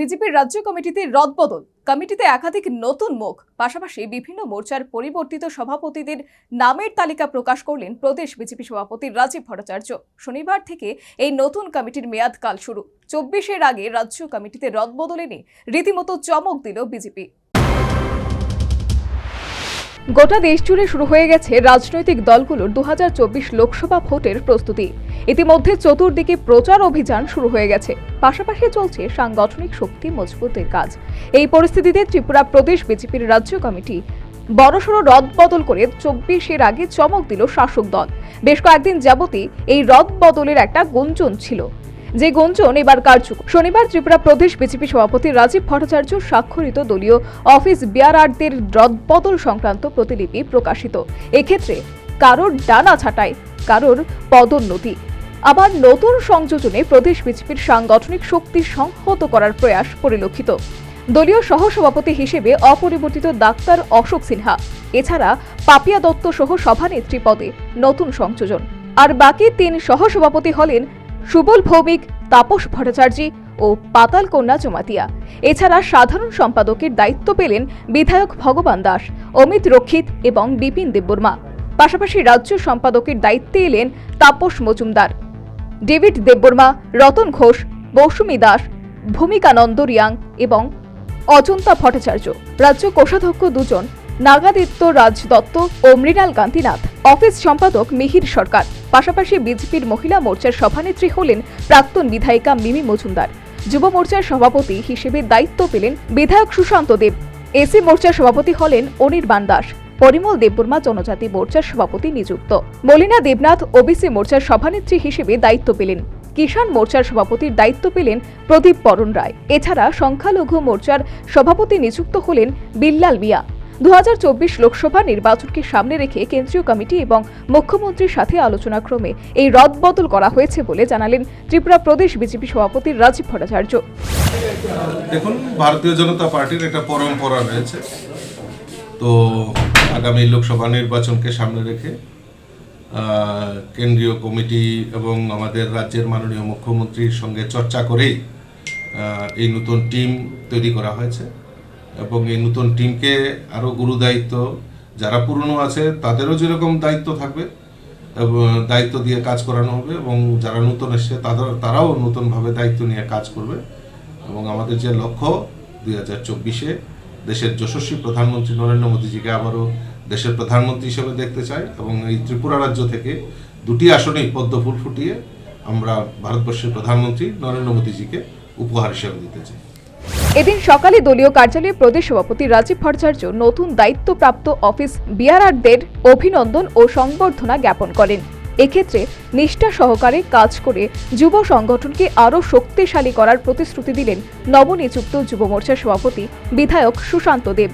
বিজেপির রাজ্য কমিটিতে রদবদল কমিটিতে একাধিক নতুন মুখ। পাশাপাশি বিভিন্ন মোর্চার পরিবর্তিত সভাপতিদের নামের তালিকা প্রকাশ করলেন প্রদেশ বিজেপি সভাপতি রাজীব ভট্টাচার্য। শনিবার থেকে এই নতুন কমিটির মেয়াদকাল শুরু। চব্বিশের আগে রাজ্য কমিটিতে রদবদল এনে রীতিমতো চমক দিল বিজেপি। গোটা দেশ জুড়ে শুরু হয়ে গেছে রাজনৈতিক দলগুলোর দু হাজার চব্বিশ লোকসভা ভোটের প্রস্তুতি। ইতিমধ্যে চতুর্দিকে প্রচার অভিযান শুরু হয়ে গেছে। পাশাপাশি চলছে সাংগঠনিক শক্তি মজবুতের কাজ। এই পরিস্থিতিতে ত্রিপুরা প্রদেশ বিজেপির রাজ্য কমিটি বড়সড় রদ বদল করে চব্বিশের আগে চমক দিল শাসক দল। বেশ কয়েকদিন যাবতই এই রদ বদলের একটা গুঞ্জন ছিল। যে গুঞ্জন এবার কার্যকর। শনিবার ত্রিপুরা প্রদেশ বিজেপি সভাপতি রাজীব ভট্টাচার্য স্বাক্ষরিত দলীয় অফিস বিয়ারারদের রদবদল সংক্রান্ত প্রতিলিপি প্রকাশিত। এক্ষেত্রে কারোর ডানা ছাঁটাই, কারোর পদোন্নতি। আবার নতুন সংযোজনে প্রদেশ বিজেপির সাংগঠনিক শক্তি সংহত করার প্রয়াস পরিলক্ষিত। দলীয় সহসভাপতি হিসেবে অপরিবর্তিত ডাক্তার অশোক সিনহা। এছাড়া পাপিয়া দত্ত সহ সভানেত্রী পদে নতুন সংযোজন। আর বাকি তিন সহসভাপতি হলেন সুবল ভৌমিক, তাপস ভট্টাচার্য ও পাতাল কন্যা জমাতিয়া। এছাড়া সাধারণ সম্পাদকের দায়িত্ব পেলেন বিধায়ক ভগবান দাস, অমিত রক্ষিত এবং বিপিন দেববর্মা। পাশাপাশি রাজ্য সম্পাদকের দায়িত্বে এলেন তাপস মজুমদার। ডেভিড দেববর্মা, রতন ঘোষ, মৌসুমী দাস, ভূমিকানন্দ রিয়াং এবং অজন্তা ভট্টাচার্য। রাজ্য কোষাধ্যক্ষ দুজন, নাগাদিত্য রাজ দত্ত ও মৃণাল কান্তিনাথ অফিস সম্পাদক মিহির সরকার। পাশাপাশি বিজেপির মহিলা মোর্চার সভানেত্রী হলেন প্রাক্তন বিধায়িকা মিমি মজুমদার। যুব মোর্চার সভাপতি হিসেবে দায়িত্ব পেলেন বিধায়ক সুশান্ত দেব। এসি মোর্চার সভাপতি হলেন অনির্বাণ দাস। পরিমল দেববর্মা জনজাতি মোর্চার সভাপতি নিযুক্ত। মলিনা দেবনাথ ওবিসি মোর্চার সভানেত্রী হিসেবে দায়িত্ব পেলেন। কিষাণ মোর্চার সভাপতির দায়িত্ব পেলেন প্রদীপ পরণ রায়। এছাড়া সংখ্যালঘু মোর্চার সভাপতি নিযুক্ত হলেন বিল্লাল মিয়া। দু লোকসভা নির্বাচনকে সামনে রেখে কেন্দ্রীয় কমিটি এবং মুখ্যমন্ত্রীর সাথে আলোচনাক্রমে এই রদবদল করা হয়েছে বলে জানালেন ত্রিপুরা প্রদেশ বিজেপি সভাপতি রাজীব ভট্টাচার্য। দেখুন, ভারতীয় জনতা পার্টির একটা পরম্পরা রয়েছে। তো আগামী লোকসভা নির্বাচনকে সামনে রেখে কেন্দ্রীয় কমিটি এবং আমাদের রাজ্যের মাননীয় মুখ্যমন্ত্রীর সঙ্গে চর্চা করেই এই নতুন টিম তৈরি করা হয়েছে। এবং এই নতুন টিমকে আরও গুরু দায়িত্ব, যারা পুরনো আছে, তাদেরও যেরকম দায়িত্ব থাকবে দায়িত্ব দিয়ে কাজ করানো হবে, এবং যারা নতুন এসছে, তাদের, তারাও নতুনভাবে দায়িত্ব নিয়ে কাজ করবে। এবং আমাদের যে লক্ষ্য, দুই হাজার চব্বিশে দেশের যশস্বী প্রধানমন্ত্রী নরেন্দ্র মোদীজিকে আবারও দেশের প্রধানমন্ত্রী হিসেবে দেখতে চাই, এবং এই ত্রিপুরা রাজ্য থেকে দুটি আসনেই পদ্ম ফুল ফুটিয়ে আমরা ভারতবর্ষের প্রধানমন্ত্রী নরেন্দ্র মোদীজিকে উপহার হিসেবে দিতে চাই। এদিন সকালে দলীয় কার্যালয়ে প্রদেশ সভাপতি রাজীব ভট্টাচার্য নতুন দায়িত্বপ্রাপ্ত অফিস বিআরআরদের অভিনন্দন ও সংবর্ধনা জ্ঞাপন করেন। এক্ষেত্রে নিষ্ঠা সহকারে কাজ করে যুব সংগঠনকে আরও শক্তিশালী করার প্রতিশ্রুতি দিলেন নবনিযুক্ত যুব মোর্চার সভাপতি বিধায়ক সুশান্ত দেব।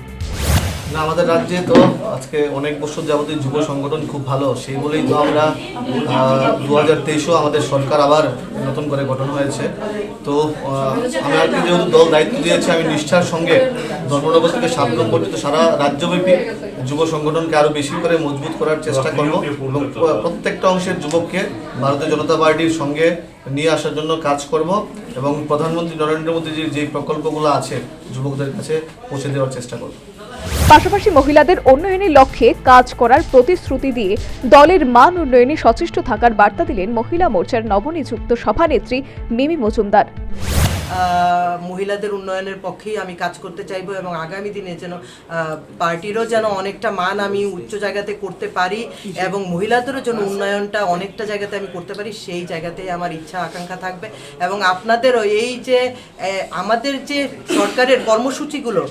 না, আমাদের রাজ্যে তো আজকে অনেক বছর যাবতীয় যুব সংগঠন খুব ভালো, সেই বলেই তো আমরা দু হাজার আমাদের সরকার আবার নতুন করে গঠন হয়েছে। তো আমাকে যেহেতু দল দায়িত্ব দিয়েছে আমি নিষ্ঠার সঙ্গে ধর্মনগর থেকে পর্যন্ত সারা রাজ্যব্যাপী যুব সংগঠনকে আরও বেশি করে মজবুত করার চেষ্টা করব এবং প্রত্যেকটা অংশের যুবককে ভারতীয় জনতা পার্টির সঙ্গে নিয়ে আসার জন্য কাজ করব এবং প্রধানমন্ত্রী নরেন্দ্র মোদীজির যে প্রকল্পগুলো আছে, যুবকদের কাছে পৌঁছে দেওয়ার চেষ্টা করব। পাশাপাশি মহিলাদের উন্নয়নের লক্ষ্যে কাজ করার প্রতিশ্রুতি দিয়ে দলের মান উন্নয়নে সচেষ্ট থাকার বার্তা দিলেন মহিলা মোর্চার নবনিযুক্ত সভানেত্রী মিমি মজুমদার। মহিলাদের উন্নয়নের পক্ষেই আমি কাজ করতে চাইব এবং আগামী দিনে যেন পার্টিরও যেন অনেকটা মান আমি উচ্চ জায়গাতে করতে পারি এবং মহিলাদেরও যেন উন্নয়নটা অনেকটা জায়গাতে আমি করতে পারি, সেই জায়গাতেই আমার ইচ্ছা, আকাঙ্ক্ষা থাকবে। এবং আপনাদেরও এই যে আমাদের যে সরকারের কর্মসূচিগুলো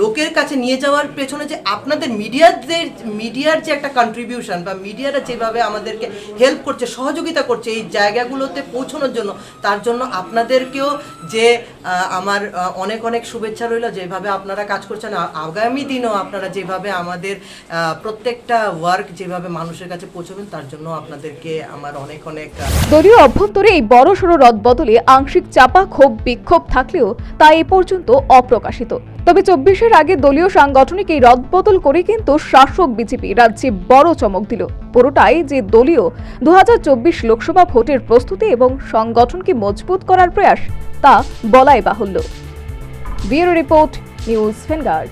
লোকের কাছে নিয়ে যাওয়ার পেছনে যে আপনাদের মিডিয়াদের, মিডিয়ার যে একটা কন্ট্রিবিউশন বা মিডিয়ারা যেভাবে আমাদেরকে হেল্প করছে, সহযোগিতা করছে এই জায়গাগুলোতে পৌঁছানোর জন্য, তার জন্য আপনাদেরকেও যে আমার অনেক অনেক শুভেচ্ছা রইল, যেভাবে আপনারা কাজ করছেন আগামী দিনও আপনারা যেভাবে আমাদের প্রত্যেকটা ওয়ার্ক যেভাবে মানুষের কাছে পৌঁছবেন, তার জন্য আপনাদেরকে আমার অনেক অনেক দলীয় অভ্যন্তরে এই বড় সড়ো রদ বদলে আংশিক চাপা, ক্ষোভ, বিক্ষোভ থাকলেও তা এ পর্যন্ত অপ্রকাশিত। তবে চব্বিশের আগে দলীয় সাংগঠনিক এই রদবদল করে কিন্তু শাসক বিজেপি রাজ্যে বড় চমক দিল। পুরোটাই যে দলীয় দু হাজার চব্বিশ লোকসভা ভোটের প্রস্তুতি এবং সংগঠনকে মজবুত করার প্রয়াস, তা বলাই বাহুল্য। Bureau report, news Vanguard.